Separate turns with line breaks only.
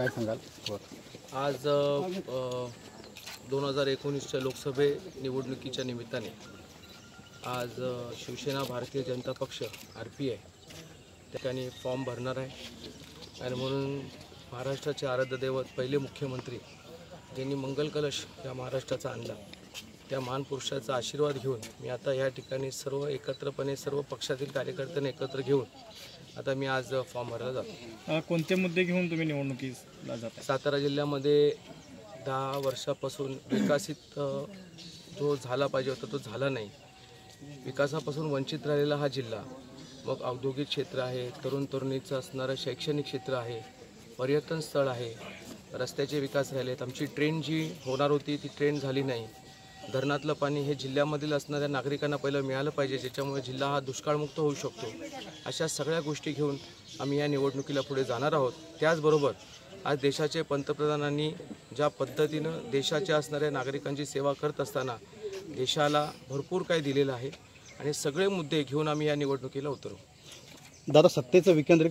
काय सांगाल?
आज दोन हजार एकोणीसच्या लोकसभे निवडणुकीच्या निमित्ताने आज Shiv Sena Bharatiya Janata Paksh R P I ठिकाणी फॉर्म भरणार आहे. आणि म्हणून महाराष्ट्राचे आराध्य दैवत पहिले मुख्यमंत्री ज्यांनी मंगल कलश या महाराष्ट्राचा आणला त्या महान पुरुषाचा आशीर्वाद घेऊन मी आता या ठिकाणी सर्व एकत्रपणे सर्व पक्षातील कार्यकर्त्यांना एकत्र घेऊन आता मी आज फॉर्म भरायला जातो.
अ, कोणते मुद्दे घेऊन तुम्ही निवडणुकीला
सातारा जिल्ह्यामध्ये दहा वर्षापासून विकसित अ, जो झाला पाहिजे होता तो झाला नाही. विकासापासून वंचित राहिलेला हा जिल्हा मग औद्योगिक क्षेत्र आहे तरुण तरुणीचं असणारं शैक्षणिक क्षेत्र आहे पर्यटन स्थळ आहे रस्त्याचे विकास राहिलेत. आमची ट्रेन जी होणार होती ती ट्रेन झाली नाही. धरणातलं पाणी हे जिल्ह्यामधील असणाऱ्या नागरिकांना पहिलं मिळालं पाहिजे ज्याच्यामुळे जिल्हा हा दुष्काळमुक्त होऊ शकतो. अशा सगळ्या गोष्टी घेऊन आम्ही या निवडणुकीला पुढे जाणार आहोत. त्याचबरोबर आज देशाचे पंतप्रधानांनी ज्या पद्धतीनं देशाच्या असणाऱ्या नागरिकांची सेवा करत असताना देशाला भरपूर काही दिलेलं आहे आणि सगळे मुद्दे घेऊन आम्ही या निवडणुकीला उतरू.
दादा सत्तेचं विकेंद्र